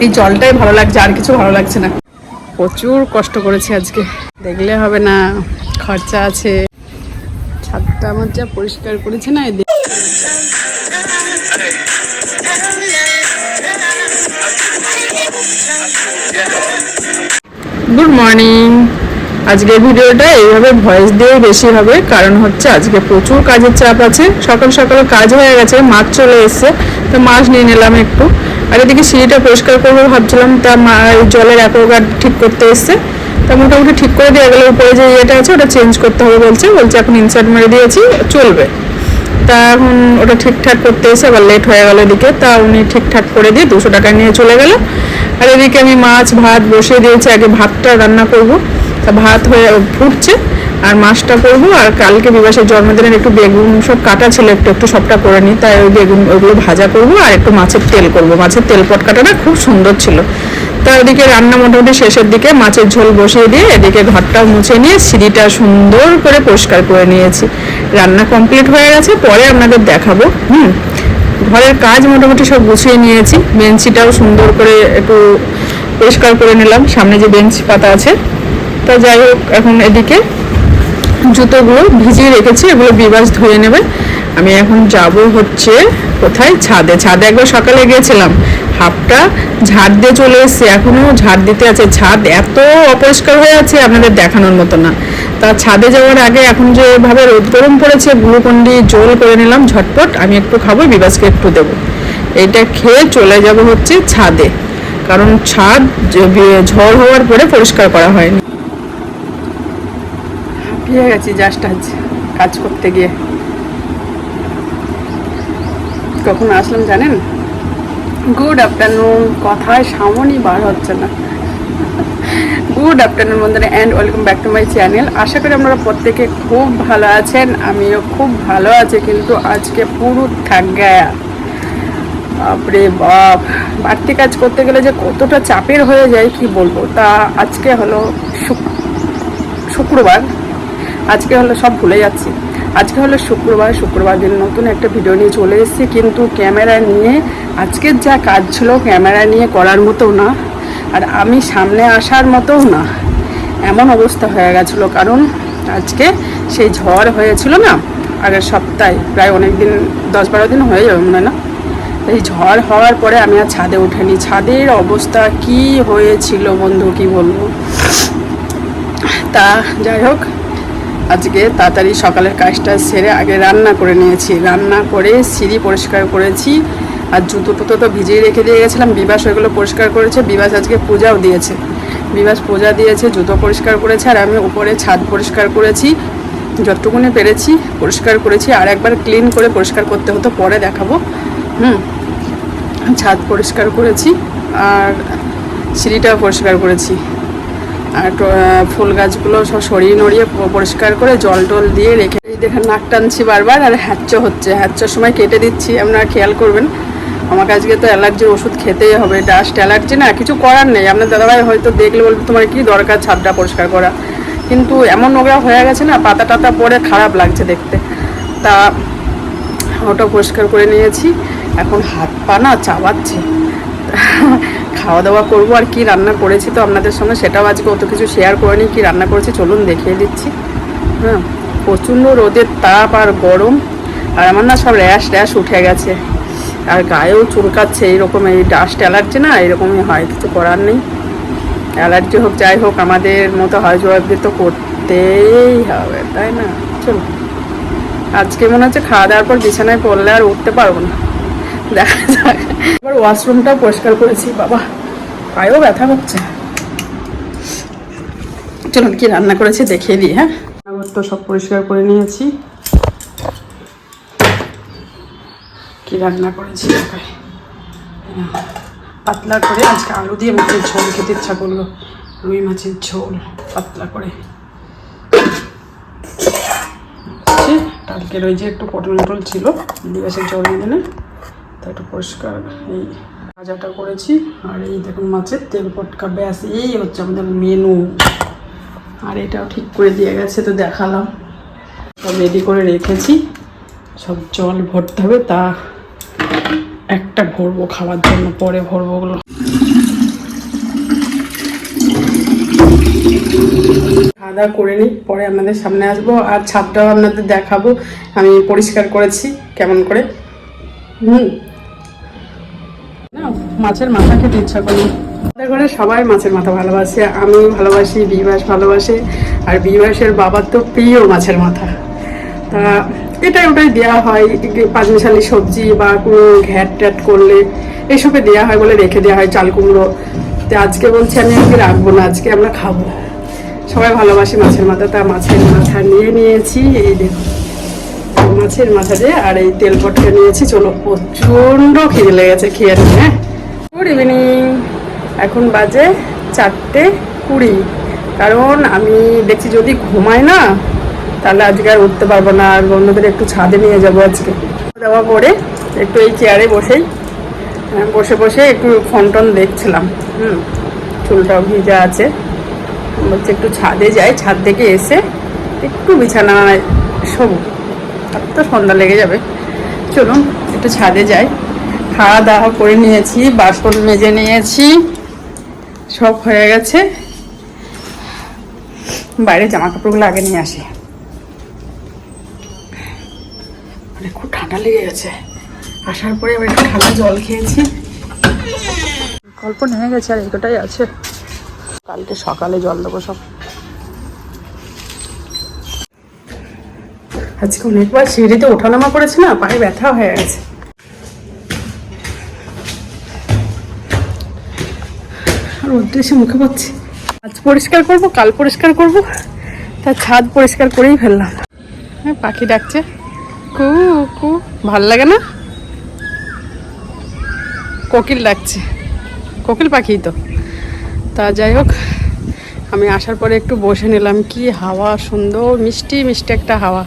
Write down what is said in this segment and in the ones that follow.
এই জলটাই ভালো লাগছে, আর কিছু ভালো লাগছে না। প্রচুর কষ্ট করেছি আজকে। দেখলে হবে না, খরচা আছে। ছাদটা আমার যা পরিষ্কার করেছে না এই দেখ- গুড মর্নিং আজকে ভিডিওটা এইভাবে ভয়েস দিয়ে বেশি হবে, কারণ হচ্ছে আজকে প্রচুর কাজের চাপ আছে। সকাল সকাল কাজ হয়ে গেছে, মাছ চলে এসছে, তো মাছ নিয়ে নিলাম একটু। আর এদিকে সিঁড়িটা পরিষ্কার করব ভাবছিলাম, তা জলের অ্যাকোয়াগার্ড ঠিক করতে এসছে। তা মোটামুটি ঠিক করে দিয়ে গেলে, উপরে যে ইয়েটা আছে ওটা চেঞ্জ করতে হবে বলছে বলছে এখন ইনসার্ট মেরে দিয়েছি, চলবে। তা এখন ওটা ঠিকঠাক করতে এসে আবার লেট হয়ে গেল এদিকে, তা উনি ঠিকঠাক করে দিয়ে দুশো টাকা নিয়ে চলে গেল। আর এদিকে আমি মাছ, ভাত বসিয়ে দিয়েছি, আগে ভাতটা রান্না করব। ভাত হয়ে ফুটছে, আর মাছটা করব, আর কালকে বিবাসের জন্মদিনের একটু বেগুন সব কাটা ছিল, একটু একটু সবটা করে নিই, তাই ওই বেগুন ওইগুলো ভাজা করব, আর একটু মাছের তেল করব। মাছের তেল পটকাটাটা খুব সুন্দর ছিল। তা ওদিকে রান্না মোটামুটি শেষের দিকে মাছের ঝোল বসিয়ে দিয়ে এদিকে ঘরটা মুছে নিয়ে সিঁড়িটা সুন্দর করে পরিষ্কার করে নিয়েছি। রান্না কমপ্লিট হয়ে গেছে, পরে আপনাদের দেখাবো। হুম, ঘরের কাজ মোটামুটি সব গুছিয়ে নিয়েছি। বেঞ্চিটাও সুন্দর করে একটু পরিষ্কার করে নিলাম। সামনে যে বেঞ্চ পাতা আছে তা যাই হোক, এখন এদিকে জুতোগুলো ভিজিয়ে রেখেছি, এগুলো বিবাস ধুয়ে নেবে। আমি এখন যাব হচ্ছে কোথায়? ছাদে। ছাদে একবার সকালে গিয়েছিলাম। হাফটা ঝাড় দিয়ে চলে এসেছি। এখনও ঝাড় দিতে আছে। ছাদ এত অপরিষ্কার হয়ে আছে, আপনাদের দেখানোর মতো না। তা ছাদে যাওয়ার আগে এখন যেভাবে রোদ গরম পড়েছে, গ্লুকন্ডি জল করে নিলাম ঝটপট। আমি একটু খাব বিবাসকে একটু দেবো। এটা খেয়ে চলে যাব হচ্ছে ছাদে। কারণ ছাদ ঝড় হওয়ার পরে পরিষ্কার করা হয়নি। হাঁপিয়ে গেছি জাস্ট আজ কাজ করতে গিয়ে। কখন আসলাম জানেন? গুড আফটারনুন কথায় সামনই বার হচ্ছে না। গুড আফটারনুন বন্ধুরা and welcome back to my channel আশা করি আপনারা প্রত্যেকে খুব ভালো আছেন, আমিও খুব ভালো আছি, কিন্তু আজকে পুরো থাক গায়া বাপরে বাপ, বাড়তি কাজ করতে গেলে যে কতটা চাপের হয়ে যায়, কি বলব? তা আজকে হলো শুক- শুক্রবার। আজকে হলো সব ভুলে যাচ্ছি। আজকে হলো শুক্রবার শুক্রবার দিন নতুন একটা ভিডিও নিয়ে চলে এসেছি, কিন্তু ক্যামেরা নিয়ে আজকের যা কাজ ছিল ক্যামেরা নিয়ে করার মতো না, আর আমি সামনে আসার মতোও না। এমন অবস্থা হয়ে গেছিল, কারণ আজকে সেই ঝড় হয়েছিল না, আগের সপ্তাহে, প্রায় অনেক দিন দশ বারো দিন হয়ে যাবে মনে না? এই ঝড় হওয়ার পরে আমি আর ছাদে উঠিনি। ছাদের অবস্থা কি হয়েছিল বন্ধু, কি বলব? তা যাই হোক আজকে তাড়াতাড়ি সকালের কাজটা সেরে আগে রান্না করে নিয়েছি। রান্না করে সিঁড়ি পরিষ্কার করেছি আর জুতো টুতো তো ভিজিয়ে রেখে দিয়ে গেছিলাম। বিবাস ওইগুলো পরিষ্কার করেছে। বিবাস আজকে পূজাও দিয়েছে। বিবাস পূজা দিয়েছে, জুতো পরিষ্কার করেছে আর আমি উপরে ছাদ পরিষ্কার করেছি। যতটুকুনি পেরেছি পরিষ্কার করেছি। আর একবার ক্লিন করে পরিষ্কার করতে হতো, পরে দেখাবো। হুম, ছাদ পরিষ্কার করেছি আর সিঁড়িটাও পরিষ্কার করেছি। ফুল গাছগুলো সব সরিয়ে নড়িয়ে পরিষ্কার করে জল টল দিয়ে রেখে এই দেখে নাক টানছি বারবার আর হ্যাচ্চ হচ্ছে। হ্যাচ্চর সময় কেটে দিচ্ছি, আপনারা খেয়াল করবেন। আমাকে আজকে তো অ্যালার্জির ওষুধ খেতেই হবে। ডাস্ট অ্যালার্জি না, কিছু করার নেই। আপনার দাদাভাই হয়তো দেখলে বলবে, তোমার কি দরকার ছাদটা পরিষ্কার করা? কিন্তু এমন নোংরা হয়ে গেছে না, পাতা টাতা পরে খারাপ লাগছে দেখতে। তা ওটা পরিষ্কার করে নিয়েছি। এখন হাত পা না চাবাচ্ছে। খাওয়া দাওয়া করব আর কি রান্না করেছি তো আপনাদের সঙ্গে, সেটাও আজকে অত কিছু শেয়ার করে নিই কী রান্না করেছি চলুন দেখিয়ে দিচ্ছি। হ্যাঁ প্রচণ্ড রোদের তাপ আর গরম, আর আমার না সব র্যাশ র্যাশ উঠে গেছে। আর গায়েও চুলকাচ্ছে, এইরকম এই ডাস্ট অ্যালার্জি না এরকমই হয়, কিছু করার নেই। অ্যালার্জি হোক, যাই হোক, আমাদের মতো হয় জবাবদের তো করতেই হবে, তাই না? চলো আজকে মনে হচ্ছে খাওয়া দাওয়ার পর বিছানায় পড়লে আর উঠতে পারব না। এবার ওয়াশরুমটাও পরিষ্কার করেছি, বাবা। পায়েও ব্যথা হচ্ছে চলুন কি রান্না করেছি দেখিয়ে দিই হ্যাঁ? তো সব পরিষ্কার করে নিয়েছি। কি রান্না করেছি। পাতলা করে আজকে আলু দিয়ে মাছের ঝোল খেতে ইচ্ছা করল। রুই মাছের ঝোল, পাতলা করে। কালকের ওই যে একটু পটল টটল ছিল, দিবসের জন্মদিনে তা একটু পরিষ্কার এই ভাজাটা করেছি। আর এই দেখুন মাছের তেল পটকা, ব্যাস, এই হচ্ছে আমাদের মেনু আর এটাও ঠিক করে দিয়ে গেছে, তো দেখালাম। সব রেডি করে রেখেছি। সব জল ভরতে হবে, তা একটা ভরবো খাওয়ার জন্য, পরে ভরবো ওগুলো। খাওয়া করে নিই, পরে আপনাদের সামনে আসব। আর ছাদটাও আপনাদের দেখাবো। আমি পরিষ্কার করেছি, কেমন করে। হুম। মাছের মাথা খেতে ইচ্ছা করল আমাদের ঘরে সবাই মাছের মাথা ভালোবাসে আমি ভালোবাসি বিবাস ভালোবাসে, আর বিবাসের বাবার তো প্রিয় মাছের মাথা। তা এটাই ওটাই দেওয়া হয়, পাঁচমিশালি সবজি বা কোনো ঘ্যাট ট্যাট করলে এসবে দেওয়া হয় বলে রেখে দেওয়া হয় চাল কুমড়ো। তো আজকে বলছি আমি আজকে রাখব না, আজকে আমরা খাব। সবাই ভালোবাসি মাছের মাথা, তা মাছের মাথা নিয়ে নিয়েছি, এই মাছের মাথা দিয়ে আর এই তেল পটকা নিয়েছি, চলো প্রচণ্ড খিদে লেগেছে খেয়ে নিই হ্যাঁ? গুড ইভিনিং এখন বাজে চারটে কুড়ি। কারণ আমি দেখছি যদি ঘুমাই না, তাহলে আজকে আর উঠতে পারব না, আর বন্ধুদের একটু ছাদে নিয়ে যাব আজকে। দেওয়া পরে একটু এই চেয়ারে বসেই বসে বসে একটু ফোন টোন দেখছিলাম। হুম, চুলটাও ভিজা আছে। বলছি একটু ছাদে যাই, ছাদ থেকে এসে একটু বিছানায় শোবো। তার তো সন্ধ্যা লেগে যাবে। চলুন, একটু ছাদে যাই। খাওয়া দাওয়া করে নিয়েছি, বাসন মেজে নিয়েছি, সব হয়ে গেছে। বাইরে জামা কাপড়গুলো আগে নিয়ে আসি। মানে খুব ঠান্ডা লেগে গেছে। আসার পরে আবার একটু ঠান্ডা জল খেয়েছি। গল্প নিয়ে গেছে আর এতটাই আছে। কালকে সকালে জল দেবো সব। আজকে অনেকবার সিঁড়িতে ওঠানামা করেছি না, পায়ে ব্যথা হয়ে গেছে। আর উদ্দেশ্যে মুখে পাচ্ছি আজ পরিষ্কার করব, কাল পরিষ্কার করব। তার ছাদ পরিষ্কার করেই ফেললাম। হ্যাঁ পাখি ডাকছে। কু কু, ভালো লাগে না? কোকিল ডাকছে। কোকিল পাখি তো। তা যাই হোক, আমি আসার পরে একটু বসে নিলাম। কি হাওয়া, সুন্দর, মিষ্টি মিষ্টি একটা হাওয়া।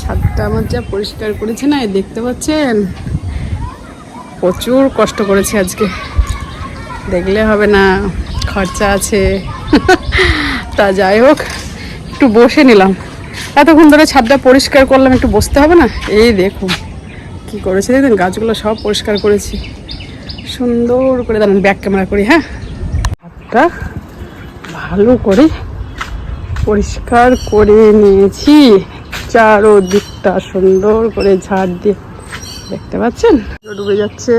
ছাদটা আমার যা পরিষ্কার করেছে না দেখতে পাচ্ছেন? প্রচুর কষ্ট করেছি আজকে। দেখলে হবে না, খরচা আছে। তা যাই হোক, একটু বসে নিলাম। এতক্ষণ ধরে ছাদটা পরিষ্কার করলাম, একটু বসতে হবে না? এই দেখুন, কি করেছে দেখুন, গাছগুলো সব পরিষ্কার করেছি। সুন্দর করে দাঁড়ান ব্যাক ক্যামেরা করি হ্যাঁ? হাতটা ভালো করে পরিষ্কার করে নিয়েছি। চারোদিকটা সুন্দর করে ঝাড় দিয়ে, দেখতে পাচ্ছেন? ডুবে যাচ্ছে।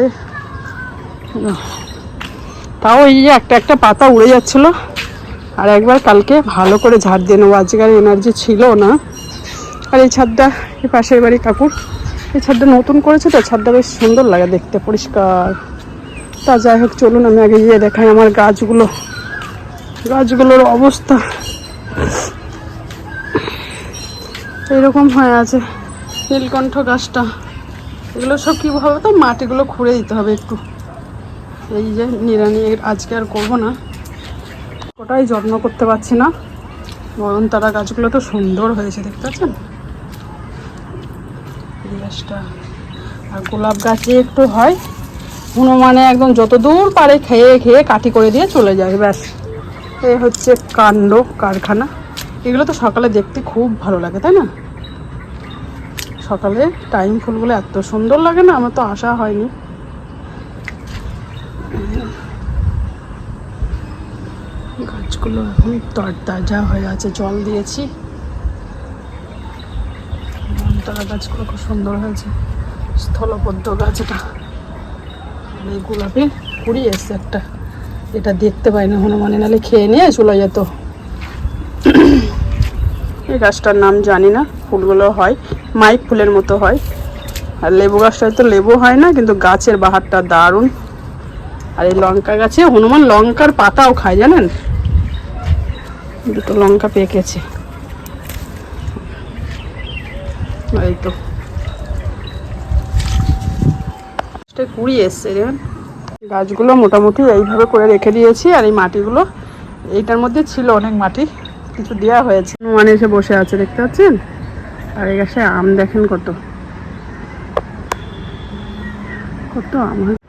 তাও এই যে একটা একটা পাতা উড়ে যাচ্ছিল। আর একবার কালকে ভালো করে ঝাড় দিয়ে নেব। আজকে আর এনার্জি ছিল না। আর এই ছাদটা, এই পাশের বাড়ি কাকুর। এই ছাদটা নতুন করেছে তো, ছাদটা বেশ সুন্দর লাগে দেখতে, পরিষ্কার। তা যাই হোক, চলুন আমি আগে গিয়ে দেখাই আমার গাছগুলো। গাছগুলোর অবস্থা। এরকম হয়ে আছে নীলকণ্ঠ গাছটা। এগুলো সব কী হবে তো মাটিগুলো খুঁড়ে দিতে হবে একটু। এই যে নিরানি আজকে আর করব না। ওটাই যত্ন করতে পারছি না। বরং তারা গাছগুলো তো সুন্দর হয়েছে, দেখতে পাচ্ছেন? গাছটা আর গোলাপ গাছে একটু হয়, হনুমানে একদম যত দূর পারে খেয়ে খেয়ে কাঠি করে দিয়ে চলে যায়, ব্যাস। এই হচ্ছে কাণ্ড, কারখানা। এগুলো তো সকালে দেখতে খুব ভালো লাগে, তাই না? সকালে টাইম ফুলগুলো এত সুন্দর লাগে না, আমার তো আশা হয়নি। গাছগুলো এখন তরতাজা হয়ে আছে, জল দিয়েছি। তারা গাছগুলো খুব সুন্দর হয়েছে। স্থলপদ্ম গাছ এটা। এই গোলাপে কুড়ি এসছে একটা। এটা দেখতে পাই না হনুমানে নালে খেয়ে নিয়ে চলে যেত। এই গাছটার নাম জানি না, ফুলগুলো হয়, মাইক ফুলের মতো হয়। আর লেবু গাছটায় তো লেবু হয় না, কিন্তু গাছের বাহারটা দারুণ। আর এই লঙ্কা গাছে হনুমান লঙ্কার পাতাও খায়, জানেন? দুটো লঙ্কা পেকেছে এই তো। কুড়ি এসছে গাছগুলো মোটামুটি এইভাবে করে রেখে দিয়েছি, আর এই মাটিগুলো, এইটার মধ্যে ছিল অনেক মাটি, কিছু দেওয়া হয়েছে। মানে এসে বসে আছে, দেখতে পাচ্ছেন? আর এই গাছে আম দেখেন কত। কত আম হয়।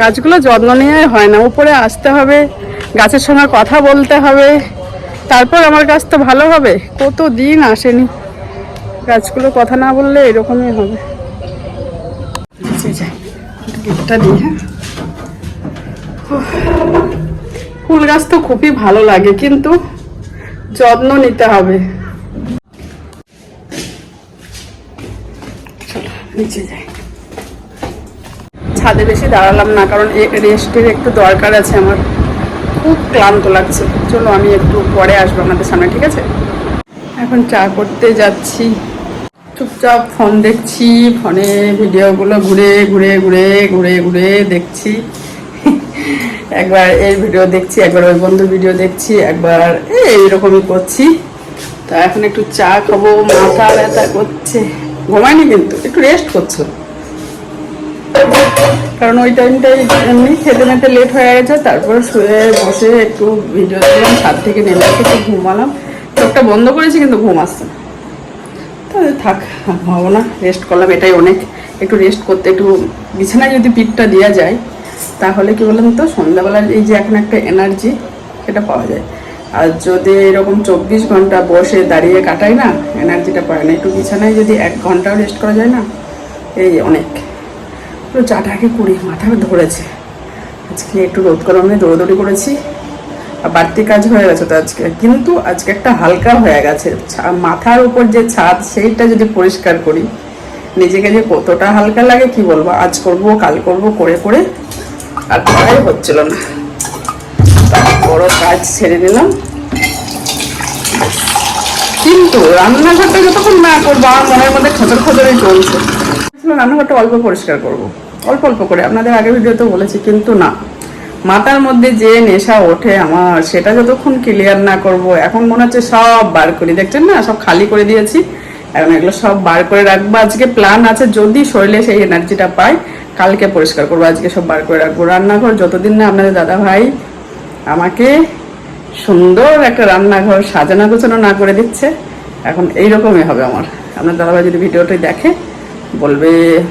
গাছগুলো যত্ন নেওয়াই হয় না। উপরে আসতে হবে, গাছের সঙ্গে কথা বলতে হবে। তারপর আমার গাছ তো ভালো হবে কত দিন আসেনি? গাছগুলো কথা না বললে এরকমই হবে। হ্যাঁ। ফুল গাছ তো খুবই ভালো লাগে, কিন্তু যত্ন নিতে হবে। নিচে যাই। ছাদে বেশি দাঁড়ালাম না, কারণ রেস্টের একটু দরকার আছে আমার। খুব ক্লান্ত লাগছে। চলো আমি একটু পরে আসব আপনাদের সামনে, ঠিক আছে? এখন চা করতে যাচ্ছি। চুপচাপ ফোন দেখছি, ফোনে ভিডিওগুলো ঘুরে ঘুরে ঘুরে ঘুরে ঘুরে দেখছি। একবার এই ভিডিও দেখছি, একবার ওই বন্ধুর ভিডিও দেখছি, একবার এই এইরকমই করছি। তা এখন একটু চা খাব, মাথা ব্যথা করছে। ঘুমায়নি কিন্তু, একটু রেস্ট করছ? কারণ ওই টাইমটাই এমনি খেতে মেতে লেট হয়ে গেছে, তারপর শুয়ে বসে একটু ভিডিও দেখলাম, ছাদ থেকে নেমে একটু ঘুমালাম। চোখটা বন্ধ করেছি কিন্তু ঘুম আসছে তাহলে থাক ভাবো না রেস্ট করলাম, এটাই অনেক। একটু রেস্ট করতে একটু বিছানায় যদি পিঠটা দেওয়া যায়, তাহলে কি বললাম তো, সন্ধ্যাবেলার এই যে এখন একটা এনার্জি সেটা পাওয়া যায়। আর যদি এরকম চব্বিশ ঘণ্টা বসে দাঁড়িয়ে কাটাই না এনার্জিটা পায় না। একটু বিছানায় যদি এক ঘন্টাও রেস্ট করা যায় না, এই অনেক। পুরো চাটা আগে করি মাথা ধরেছে আজকে একটু রোদ গরমে দৌড়দৌড়ি করেছি। আর বাড়তি কাজ হয়ে গেছে তো আজকে। কিন্তু আজকে একটা হালকা হয়ে গেছে। মাথার উপর যে ছাদ, সেইটা যদি পরিষ্কার করি, নিজেকে যে কতটা হালকা লাগে, কি বলব? আজ করব, কাল করব, করে করে, আর করাই হচ্ছিল না। বড় কাজ ছেড়ে নিলাম। কিন্তু রান্নাঘরটা যতক্ষণ না করব, আমার মনের মধ্যে খতর খতরই চলছে। রান্নাঘরটা অল্প পরিষ্কার করব। অল্প অল্প করে। আপনাদের আগে ভিডিওতে বলেছি, কিন্তু না। মাথার মধ্যে যে নেশা ওঠে আমার, সেটা যতক্ষণ ক্লিয়ার না করব, এখন মনে হচ্ছে সব বার করি। দেখছেন না? সব খালি করে দিয়েছি। এখন এগুলো সব বার করে রাখব। আজকে প্ল্যান আছে, যদি শরীরে সেই এনার্জিটা পাই, কালকে পরিষ্কার করব। আজকে সব বার করে রাখব। রান্নাঘর যতদিন না আপনাদের দাদা ভাই আমাকে সুন্দর একটা রান্নাঘর সাজানো গোছানো না করে দিচ্ছে, এখন এইরকমই হবে আমার। আপনার দাদাভাই যদি ভিডিওটি দেখে বলবে,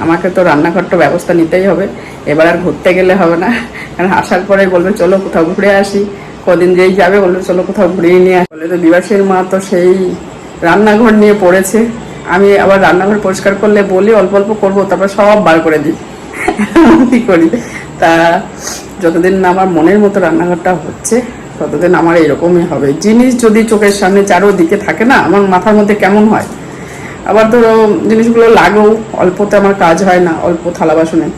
আমাকে তো রান্নাঘরটা ব্যবস্থা নিতেই হবে, এবার আর ঘুরতে গেলে হবে না। কারণ আসার পরে বলবে, চলো কোথাও ঘুরে আসি। কদিন যেই যাবে বলবে, চলো কোথাও ঘুরিয়ে নিয়ে আসি। বলে তো দিবাসের মা তো সেই রান্নাঘর নিয়ে পড়েছে। আমি আবার রান্নাঘর পরিষ্কার করলে বলি, অল্প অল্প করব, তারপর সব বার করে দিই। এমনই করি? তা যতদিন না আমার মনের মতো রান্নাঘরটা হচ্ছে, ততদিন আমার এরকমই হবে। জিনিস যদি চোখের সামনে চারোদিকে থাকে না, আমার মাথার মধ্যে কেমন হয়? আবার ধরো জিনিসগুলো লাগেও অল্পতে আমার কাজ হয় না অল্প থালা বাসনে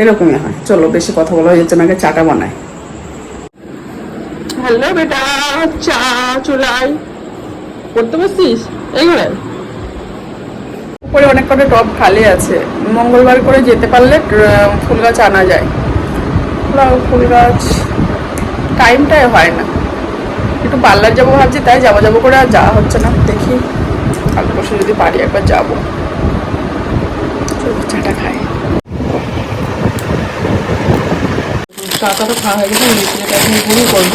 এরকমই হয়। চলো বেশি কথা বলা হয়ে যাচ্ছে আগে চাটা বানাই। হ্যালো বেটা চা চুলাই। করতে বসছিস? এই ঘরে। উপরে অনেক কটা টব খালি আছে। মঙ্গলবার করে যেতে পারলে ফুল গাছ আনা যায়। ফুল গাছ টাইমটাই হয় না। একটু পার্লার যাব ভাবছি তাই যাব যাব করে আর যাওয়া হচ্ছে না। দেখি। কাল পরশু যদি পারি একবার যাব। চাটা খাই। চাটা খাওয়া হয়ে গেছে মিক্সিটা এখন গুঁড়ি করব।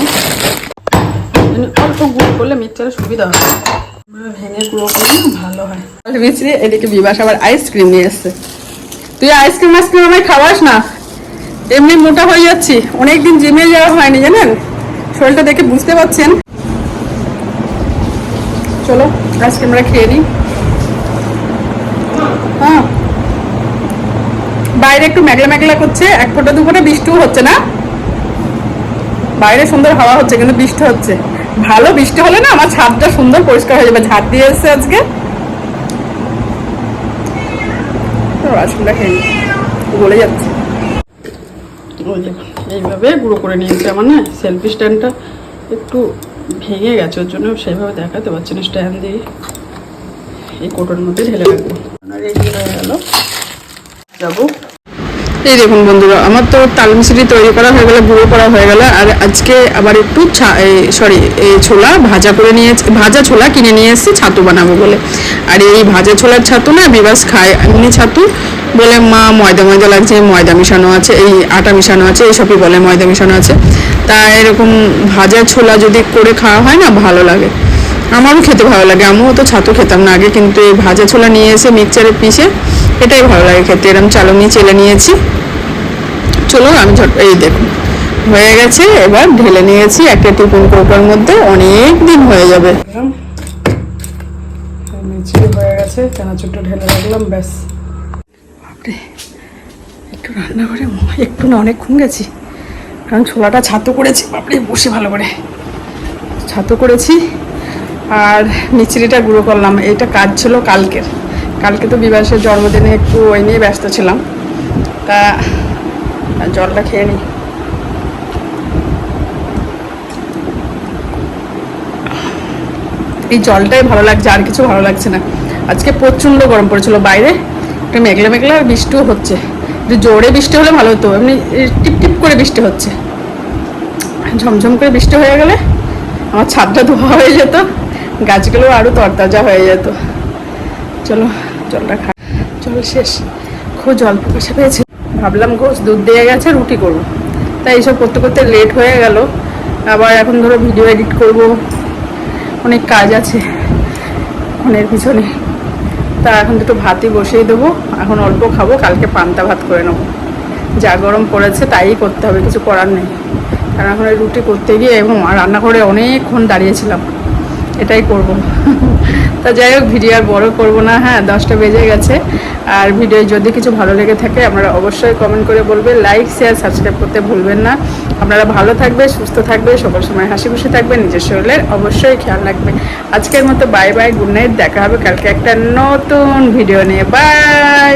মানে অল্প গুঁড়ো করলে মিক্সচারে সুবিধা ভেঙে গুঁড়ো করলে ভালো হয়। মিশ্রি এদিকে বিবাস আবার আইসক্রিম নিয়ে এসছে। তুই আইসক্রিম আইসক্রিম আমায় খাওয়াস না? এমনি মোটা হয়ে যাচ্ছি। অনেকদিন জিমে যাওয়া হয়নি জানেন? শরীরটা দেখে বুঝতে পারছেন? চলো আজকে আমরা খেয়ে নিই হ্যাঁ। বাইরে একটু মেঘলা মেঘলা করছে, এক ফোঁটা দু ফোঁটা বৃষ্টিও হচ্ছে না। বাইরে সুন্দর হাওয়া হচ্ছে, কিন্তু বৃষ্টি হচ্ছে। ভালো বৃষ্টি হলে না আমার ছাদটা সুন্দর পরিষ্কার হয়ে যাবে। ঝাড় দিয়ে এসছে আজকে। খেয়ে। গলে যাচ্ছে। এইভাবে গুঁড়ো করে নিয়েছি আমার না সেলফি স্ট্যান্ডটা একটু ভেঙে গেছে ওর জন্য সেভাবে দেখাতে পারছি না স্ট্যান্ড দিয়ে। এই কোটোর মধ্যে ঢেলে রাখব। রেডি হয়ে গেল। যাব। এই দেখুন বন্ধুরা আমার তো তাল মিশ্রি তৈরি করা হয়ে গেল গুঁড়ো করা হয়ে গেল আর আজকে আবার একটু সরি এই ছোলা ভাজা করে নিয়ে ভাজা ছোলা কিনে নিয়ে এসেছি ছাতু বানাবো বলে। আর এই ভাজা ছোলার ছাতু না বিবাস খায় এমনি ছাতু বলে মা ময়দা ময়দা লাগছে ময়দা মিশানো আছে এই আটা মিশানো আছে এইসবই বলে ময়দা মিশানো আছে। তা এরকম ভাজা ছোলা যদি করে খাওয়া হয় না ভালো লাগে। আমারও খেতে ভালো লাগে আমিও তো ছাতু খেতাম না আগে কিন্তু এই ভাজা ছোলা নিয়ে এসে মিক্সচারে পিষে এটাই ভালো লাগে খেতে। এরম চালনি চেলে নিয়েছি। চলো আমি ঝট এই দেখুন হয়ে গেছে এবার ঢেলে নিয়েছি একটা টিফিন কৌটার মধ্যে অনেক দিন হয়ে যাবে। হয়ে গেছে চানাচুরটা ঢেলে রাখলাম ব্যাস। বাপরে একটু রান্না করে একটু না অনেকক্ষণ গেছি। কারণ ছোলাটা ছাতু করেছি, বাপরে, বসে ভালো করে। ছাতু করেছি, আর মিচড়িটা গুঁড়ো করলাম। এইটা কাজ ছিল কালকের। কালকে তো বিবাসের জন্মদিনে একটু ওই নিয়ে ব্যস্ত ছিলাম। তা জলটা খেয়ে নিই এই জলটাই ভালো লাগছে, আর কিছু ভালো লাগছে না। আজকে প্রচণ্ড গরম পড়েছিল বাইরে। একটু মেঘলা মেঘলা আর বৃষ্টিও হচ্ছে। জোরে বৃষ্টি হলে ভালো হতো, এমনি টিপ টিপ করে বৃষ্টি হচ্ছে। ঝমঝম করে বৃষ্টি হয়ে গেলে আমার ছাদটা ধোয়া হয়ে যেত, গাছগুলো আরও তরতাজা হয়ে যেত। চলো, জলটা খা জল শেষ। খুব জল পিপাসা পেয়েছে। ভাবলাম ঘোষ দুধ দিয়ে গেছে, রুটি করব। তাই এইসব করতে করতে লেট হয়ে গেল। আবার এখন ধরো ভিডিও এডিট করব। অনেক কাজ আছে। ফোনের পিছনে। তা এখন দুটো ভাতই বসিয়ে দেবো। এখন অল্প খাব, কালকে পান্তা ভাত করে নেব। যা গরম পড়েছে তাই করতে হবে, কিছু করার নেই। কারণ এখন রুটি করতে গিয়ে এবং রান্নাঘরে অনেকক্ষণ দাঁড়িয়েছিলাম, এটাই করব। তা যাই হোক, ভিডিও আর বড় করব না হ্যাঁ দশটা বেজে গেছে। আর ভিডিও যদি কিছু ভালো লেগে থাকে, আপনারা অবশ্যই কমেন্ট করে বলবেন লাইক শেয়ার সাবস্ক্রাইব করতে ভুলবেন না। আপনারা ভালো থাকবে সুস্থ থাকবে সকল সময় হাসি খুশি থাকবে নিজের শরীরের অবশ্যই খেয়াল রাখবে আজকের মতো বাই বাই গুড নাইট দেখা হবে কালকে একটা নতুন ভিডিও নিয়ে। বাই